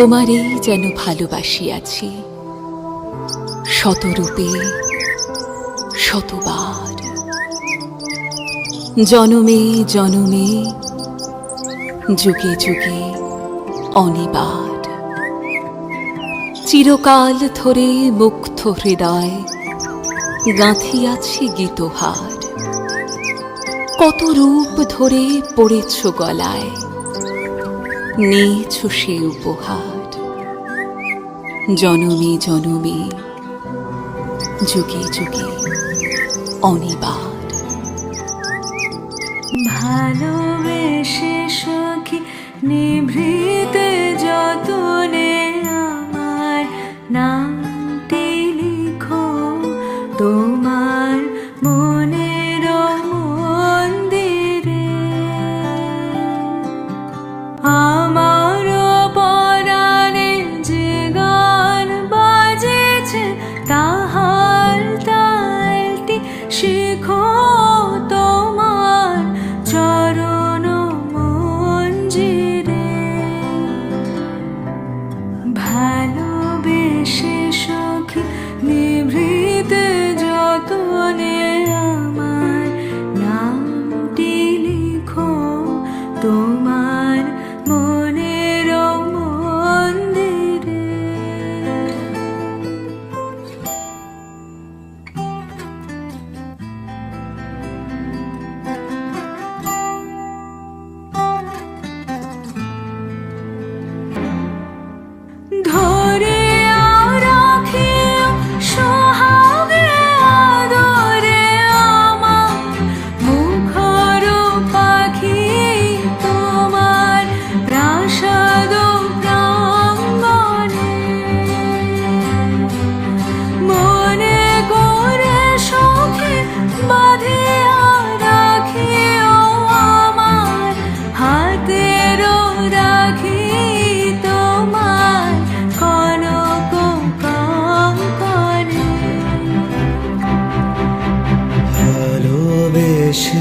তোমারই যেন ভালোবাসিয়াছি। শতরূপে, শতবার। জনমে জনমে, যুগে যুগে অনিবার চিরকাল ধরে মুগ্ধ হৃদয় গাঁথিয়াছি গীতহার। কত রূপ ধরে পড়েছ গলায়। নিয়েছ সে উপহার। জনমে জনমে, যুগে যুগে অনিবার ভালোবেসে সখী নিভৃতে যতনে আমার নামটি লিখো, তোমার 是。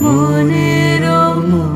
Monero, Monero.